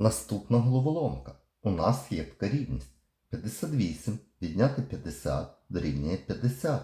Наступна головоломка. У нас є така рівність. 58 відняти 50 дорівнює 50.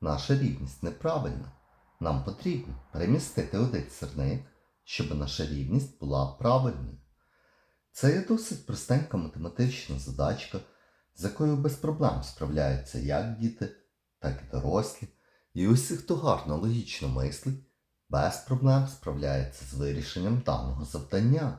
Наша рівність неправильна. Нам потрібно перемістити один сірник, щоб наша рівність була правильною. Це є досить простенька математична задачка, з якою без проблем справляються як діти, так і дорослі. І усі, хто гарно логічно мислить, без проблем справляється з вирішенням даного завдання.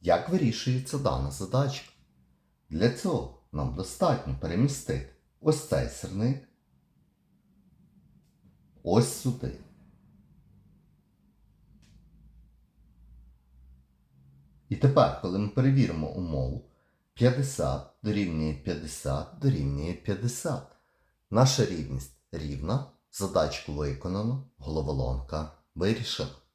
Як вирішується дана задачка? Для цього нам достатньо перемістити ось цей сірник ось сюди. І тепер, коли ми перевіримо умову, 50 дорівнює 50 дорівнює 50. Наша рівність рівна, задачку виконано, головоломка вирішена.